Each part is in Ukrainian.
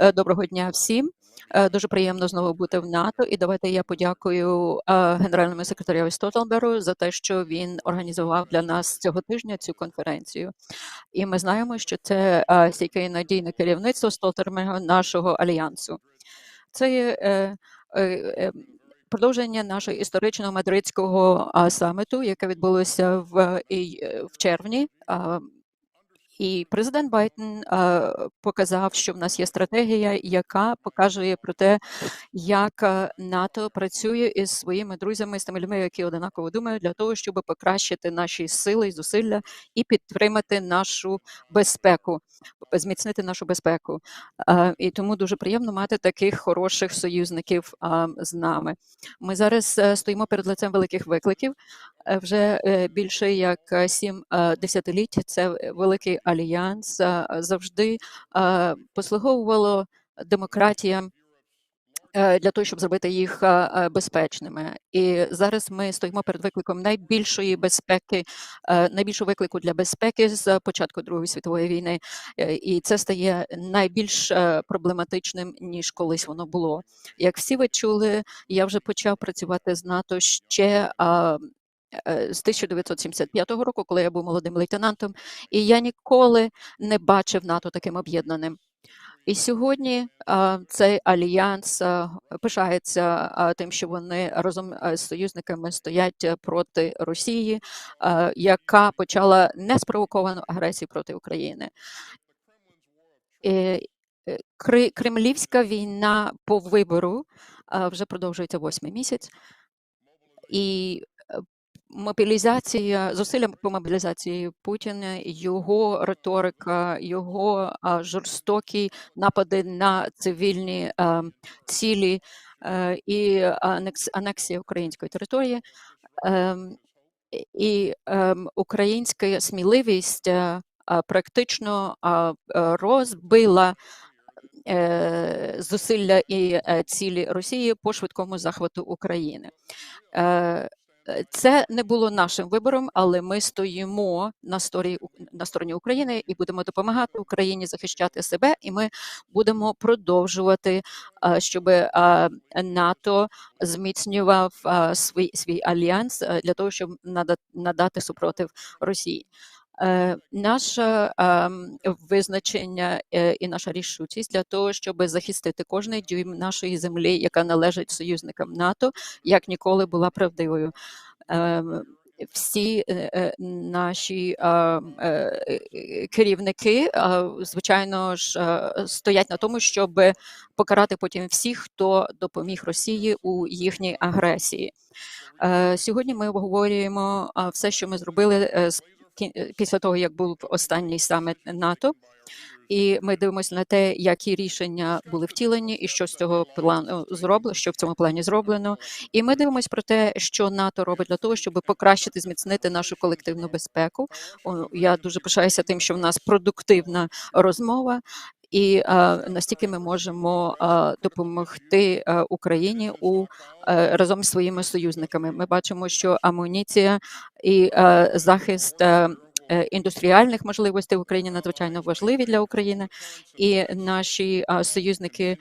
Е, Доброго дня всім. Е, Дуже приємно знову бути в НАТО. І давайте я подякую е, генеральному секретарю Столтенберу за те, що він організував для нас цього тижня цю конференцію. І ми знаємо, що це стійке надійне керівництво Столтерберга нашого альянсу. Це є продовження нашого історичного мадридського саміту, яке відбулося в, в червні. І президент Байден а, показав, що в нас є стратегія, яка показує про те, як НАТО працює із своїми друзями, з тими людьми, які однаково думають, для того, щоб покращити наші сили і зусилля і підтримати нашу безпеку, зміцнити нашу безпеку. А, І тому дуже приємно мати таких хороших союзників з нами. Ми зараз е, стоїмо перед лицем великих викликів. Е, Вже е, більше як е, сім е, десятиліть. Це великий альянс е, завжди е, послуговувало демократіям. е, Для того щоб зробити їх безпечними, і зараз ми стоїмо перед викликом найбільшої безпеки, найбільшого виклику для безпеки з початку Другої світової війни, і це стає найбільш проблематичним ніж колись воно було. Як всі ви чули, я вже почав працювати з НАТО ще. Е, З 1975 року, коли я був молодим лейтенантом, і я ніколи не бачив НАТО таким об'єднаним. І сьогодні а, цей альянс а, пишається а, тим, що вони разом з союзниками стоять е, проти Росії, а, яка почала неспровоковану агресію проти України. І, е, Кремлівська війна по вибору а, вже продовжується восьмий місяць, і мобілізація, зусилля по мобілізації Путіна, його риторика, його жорстокі напади на цивільні цілі е, і анекс, анексія української території, ем, і ем, українська сміливість е, практично е, розбила зусилля і цілі Росії по швидкому захвату України. Е, Це не було нашим вибором, але ми стоїмо на стороні, на стороні України і будемо допомагати Україні захищати себе. І ми будемо продовжувати, е, щоб е, НАТО зміцнював свій свій альянс для того, щоб нада- надати супротив Росії. Е, Наше ем, визначення е, і наша рішучість для того, щоб захистити кожний дюйм нашої землі, яка належить союзникам НАТО, як ніколи була правдивою. Ем, Всі е, наші е, е, керівники, звичайно ж, стоять на тому, щоб покарати потім всіх, хто допоміг Росії у їхній агресії. Сьогодні ми обговорюємо все, що ми зробили з після того, як був останній саміт НАТО. І ми дивимося на те, які рішення були втілені, і що з цього плану зроблено, що в цьому плані зроблено. І ми дивимося про те, що НАТО робить для того, щоб покращити, зміцнити нашу колективну безпеку. Я дуже пишаюся тим, що в нас продуктивна розмова. І настільки ми можемо допомогти Україні у а, разом з своїми союзниками. Ми бачимо, що амуніція і захист е, індустріальних можливостей в Україні надзвичайно важливі для України, і наші союзники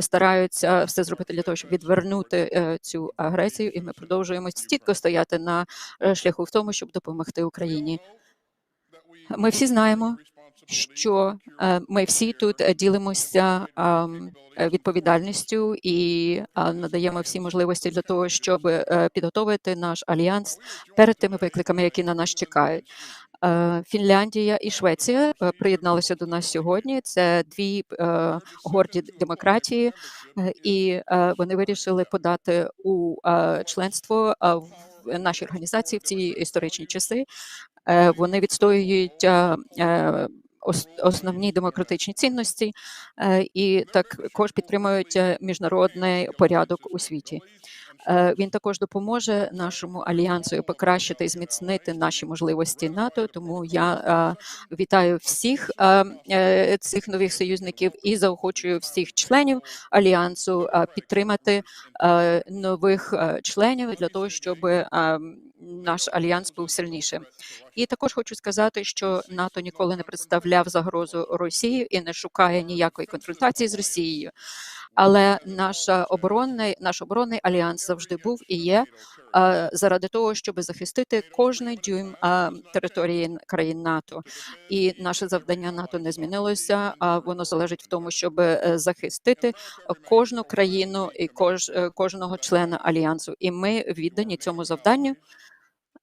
стараються все зробити для того, щоб відвернути е, цю агресію. І ми продовжуємо стійко стояти на е, шляху в тому, щоб допомогти Україні. Ми всі знаємо, що е, ми всі тут е, ділимося е, відповідальністю і надаємо всі можливості для того, щоб підготовити наш альянс перед тими викликами, які на нас чекають. Фінляндія і Швеція приєдналися до нас сьогодні. Це дві горді демократії, і вони вирішили подати у членство в нашій організації в ці історичні часи. Вони відстоюють основні демократичні цінності е, і також підтримують е, міжнародний порядок у світі. Е, Він також допоможе нашому альянсу покращити і зміцнити наші можливості НАТО. Тому я е, вітаю всіх е, е, цих нових союзників і заохочую всіх членів альянсу е, підтримати е, нових е, членів для того, щоб е, наш альянс був сильнішим. І також хочу сказати, що НАТО ніколи не представляв загрозу Росії і не шукає ніякої конфронтації з Росією. Але наша оборонний наш оборонний альянс завжди був і є е, заради того, щоб захистити кожний дюйм е, території країн НАТО. І наше завдання НАТО не змінилося. А воно залежить в тому, щоб е, захистити кожну країну і кож, кожного члена альянсу. І ми віддані цьому завданню.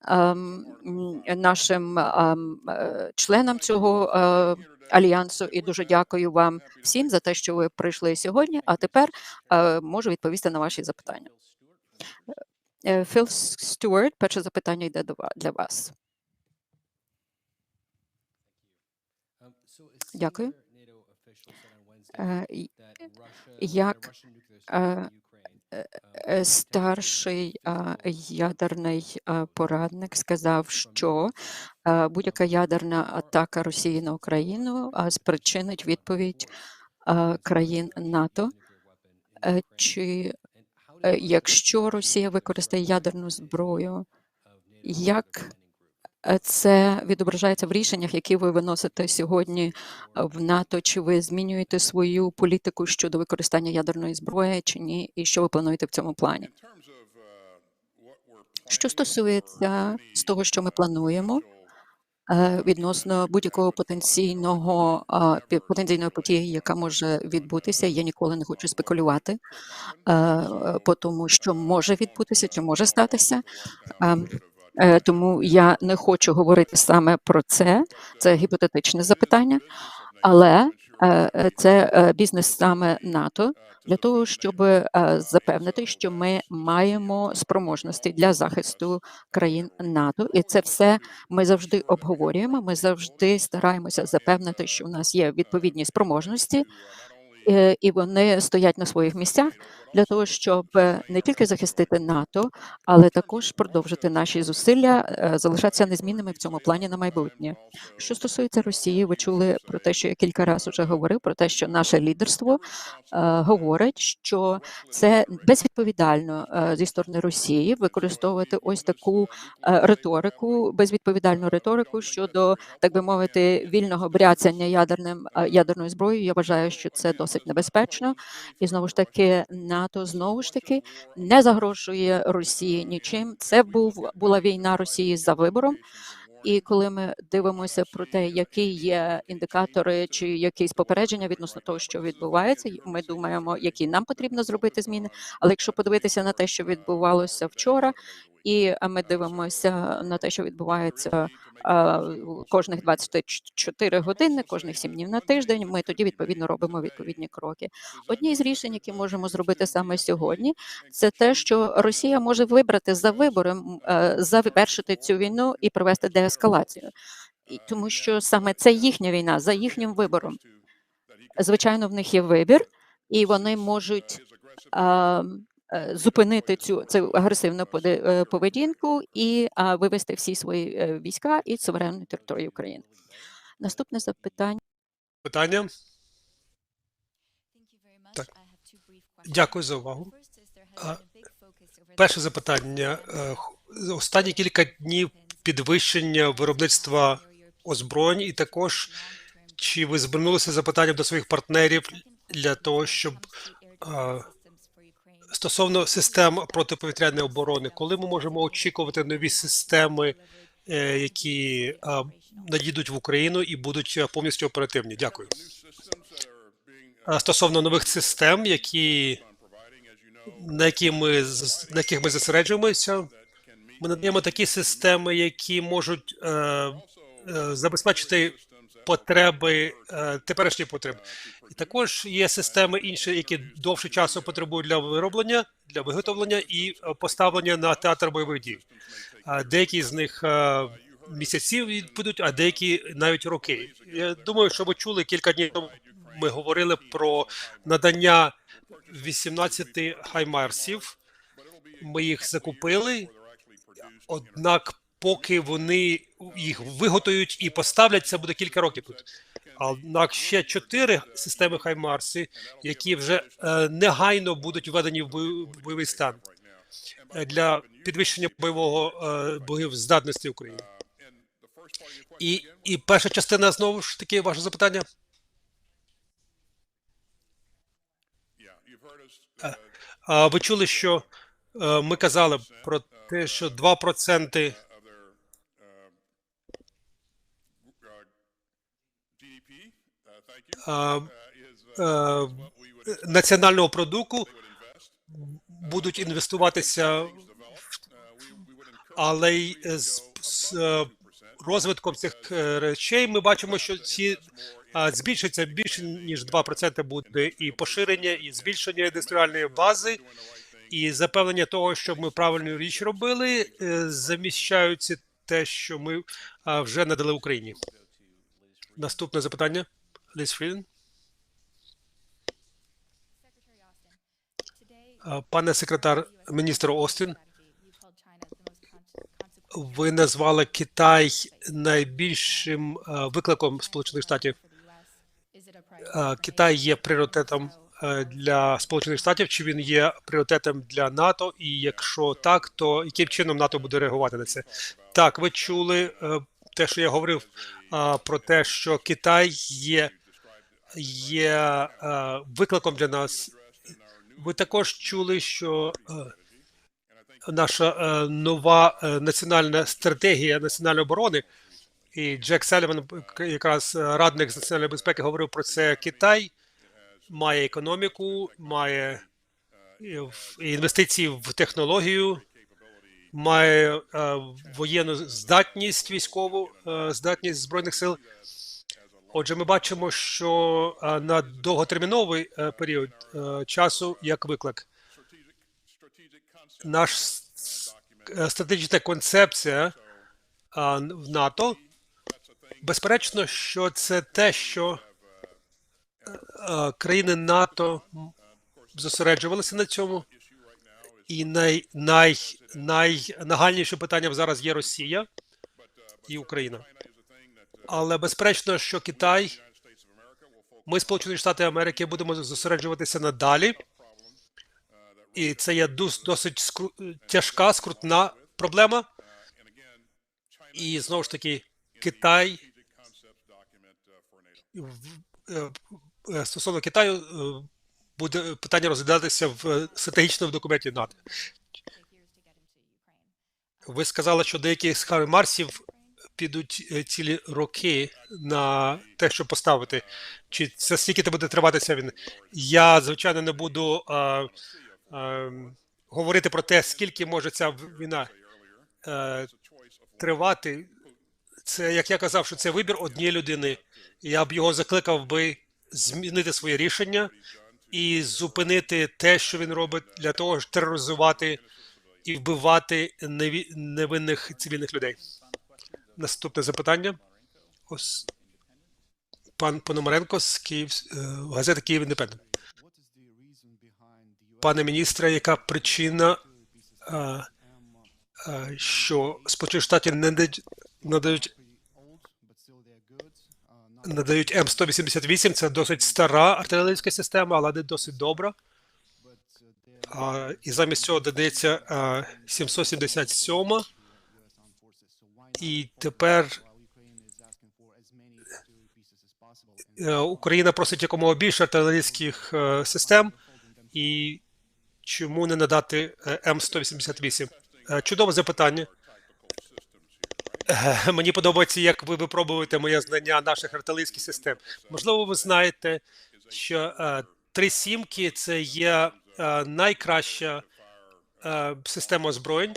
ем, Нашим ем, членам цього альянсу, і дуже дякую вам всім за те, що ви прийшли сьогодні. А тепер е, можу відповісти на ваші запитання. Е, Філ Стюарт, перше запитання йде для вас. Дякую. Е, як, е, е, Старший е, ядерний е, порадник сказав, що е, будь-яка ядерна атака Росії на Україну е, спричинить відповідь е, країн НАТО. Е, Чи е, якщо Росія використає ядерну зброю, як е, це відображається в рішеннях, які ви виносите сьогодні е, в НАТО? Чи ви змінюєте свою політику щодо використання ядерної зброї, чи ні? І що ви плануєте в цьому плані? Що стосується з того, що ми плануємо е, відносно будь-якого потенційного потенційної події, яка може відбутися, я ніколи не хочу спекулювати е, е, по тому, що може відбутися, чи може статися. Е, Тому я не хочу говорити саме про це. Це гіпотетичне запитання, але е, е, це бізнес саме НАТО для того, щоб запевнити, що ми маємо спроможності для захисту країн НАТО, і це все ми завжди обговорюємо. Ми завжди стараємося запевнити, що у нас є відповідні спроможності, і вони стоять на своїх місцях для того, щоб е, не тільки захистити НАТО, але також продовжити наші зусилля, е, залишатися незмінними в цьому плані на майбутнє. Що стосується Росії, ви чули про те, що я кілька разів вже говорив про те, що наше лідерство е, говорить, що це безвідповідально е, зі сторони Росії використовувати ось таку е, риторику, безвідповідальну риторику щодо, так би мовити, вільного бряцання ядерним е, ядерною зброєю. Я вважаю, що це досить небезпечно, і знову ж таки НАТО знову ж таки не загрожує Росії нічим. Це був була війна Росії за вибором. І коли ми дивимося про те, які є індикатори чи якісь попередження відносно того, що відбувається, ми думаємо, які нам потрібно зробити зміни. Але якщо подивитися на те, що відбувалося вчора, і ми дивимося на те, що відбувається кожних 24 години, кожних 7 днів на тиждень, ми тоді відповідно робимо відповідні кроки. Одні з рішень, які можемо зробити саме сьогодні, це те, що Росія може вибрати за вибором е, завершити цю війну і провести деескалацію, і тому що саме це їхня війна за їхнім вибором. Звичайно, в них є вибір, і вони можуть зупинити цю цю агресивну поди- е, поведінку і вивести всі свої е, війська і суверенну територію України. Наступне запитання. Питання? Так. Дякую за увагу. Перше запитання. Е, Останні кілька днів підвищення виробництва озброєнь, і також чи ви звернулися запитанням до своїх партнерів для того, щоб стосовно систем протиповітряної оборони, коли ми можемо очікувати нові системи, е, які надійдуть в Україну і будуть е, повністю оперативні? Дякую. Стосовно нових систем, які на які ми на яких ми зосереджуємося, ми надаємо такі системи, які можуть е, е, забезпечити потреби е, теперішні потреби. І також є системи інші, які довше часу потребують для вироблення, для виготовлення і е, поставлення на театр бойових дій. Деякі з них е, місяців відбудуть, а деякі навіть роки. Я думаю, що ви чули кілька днів тому. Ми говорили про надання 18 хаймарсів Ми їх закупили, однак, поки вони їх виготовлять і поставлять, це буде кілька років тут. Однак ще чотири системи Хаймарси, які вже е, негайно будуть введені в бойовий стан е, для підвищення бойового е, боєздатності України. І, і перша частина знову ж таки ваше запитання. Ви чули, що ми казали про те, що 2% е, е, національного продукту будуть інвестуватися, але й з, з е, розвитком цих е, речей ми бачимо, що ці збільшиться більше ніж 2% буде і поширення, і збільшення індустріальної бази, і запевнення того, що ми правильну річ робили, е, заміщаються те, що ми вже надали Україні. Наступне запитання. Ліс Фріден. Пане секретар, міністр Остін, ви назвали Китай найбільшим викликом Сполучених Штатів. Китай є пріоритетом для Сполучених Штатів, чи він є пріоритетом для НАТО? І якщо так, то яким чином НАТО буде реагувати на це? Так, ви чули те, що я говорив про те, що Китай є, є е, викликом для нас. Ви також чули, що е, наша е, нова національна стратегія національної оборони. І Джек Селіван, якраз радник з національної безпеки, говорив про це. Китай має економіку, має інвестиції в технологію, має е, воєнну здатність, військову е, здатність збройних сил. Отже, ми бачимо, що е, на довготерміновий період часу як виклик наш стратегічна концепція в НАТО. Безперечно, що це те, що країни НАТО зосереджувалися на цьому. І най, най, найнагальнішим питанням зараз є Росія і Україна. Але безперечно, що Китай, ми, Сполучені Штати Америки, будемо зосереджуватися надалі. І це є дос- досить скру- тяжка, скрутна проблема. І знову ж таки, Китай е, стосовно Китаю е, буде питання розглядатися в е, стратегічному документі НАТО. Ви сказали, що деякі з Марсів підуть е, цілі роки на те, щоб поставити. Чи це скільки це буде триватися він? Я, звичайно, не буду е, е, говорити про те, скільки може ця війна е, тривати. Це, як я казав, що це вибір однієї людини. Я б його закликав би змінити своє рішення і зупинити те, що він робить, для того, щоб тероризувати і вбивати невинних цивільних людей. Наступне запитання. Ось пан Пономаренко з Київ, е, газети Київ Індепендент. Пане міністре, яка причина, е, е, що Сполучені Штати не надають, надають, надають М188, це досить стара артилерійська система, але не досить добра. А, і замість цього додається а, 777, і тепер е, Україна просить якомога більше артилерійських е, систем, і чому не надати е, М188? Е, Чудове запитання. Мені подобається, як ви випробуєте моє знання наших артилерійських систем. Можливо, ви знаєте, що е, три сімки це є е, найкраща е, система озброєнь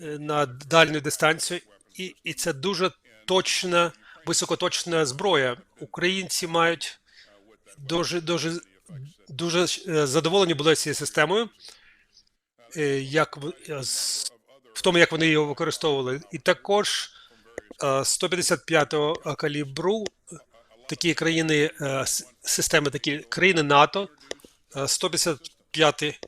на дальню дистанцію, і, і це дуже точна, високоточна зброя. Українці мають дуже дуже дуже задоволені були цією системою, як в тому, як вони його використовували. І також е, 155-го калібру такі країни, е, системи, такі країни НАТО, е, 155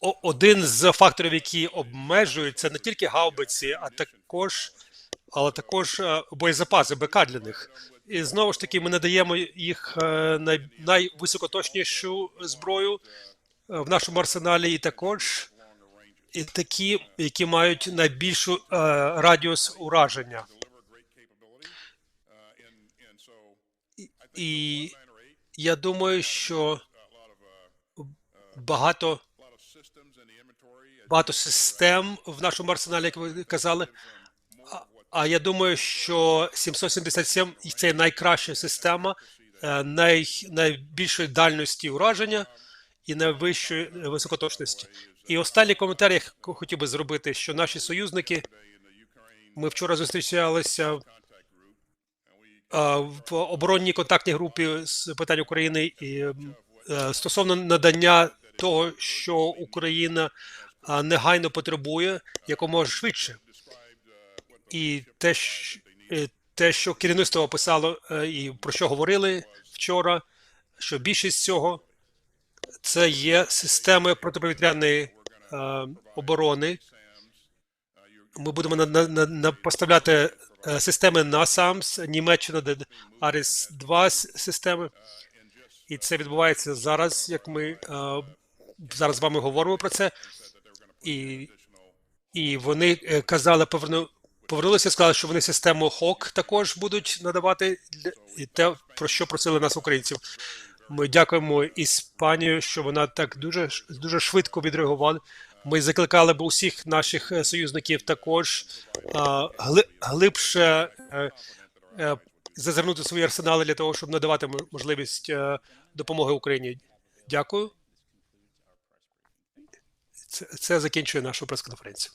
о- один з факторів, які обмежують, не тільки гаубиці, а також, але також е, боєзапаси БК для них. І знову ж таки, ми надаємо їх е, най, найвисокоточнішу зброю е, в нашому арсеналі, і також і такі, які мають найбільшу е, радіус ураження. І я думаю, що багато, багато систем в нашому арсеналі, як ви казали. А, а я думаю, що 777 – це найкраща система, е, най, найбільшої дальності ураження і найвищої високоточності. І останній коментар я хотів би зробити, що наші союзники, ми вчора зустрічалися в оборонній контактній групі з питань України і е, стосовно надання того, що Україна негайно потребує якомога швидше. І те, е, те, що керівництво описало е, і про що говорили вчора, що більшість цього це є системи протиповітряної е, оборони. Ми будемо на, на, на, на поставляти е, системи NASAMS, Німеччина, де Аріс 2 системи. І це відбувається зараз, як ми е, зараз з вами говоримо про це. І, і вони е, казали, поверну, повернулися, сказали, що вони систему ХОК також будуть надавати і те, про що просили нас українців. Ми дякуємо Іспанію, що вона так дуже дуже швидко відреагувала. Ми закликали б усіх наших е, союзників також а, гли- глибше е, е, зазирнути свої арсенали для того, щоб надавати можливість е, допомоги Україні. Дякую. Це, це закінчує нашу прес-конференцію.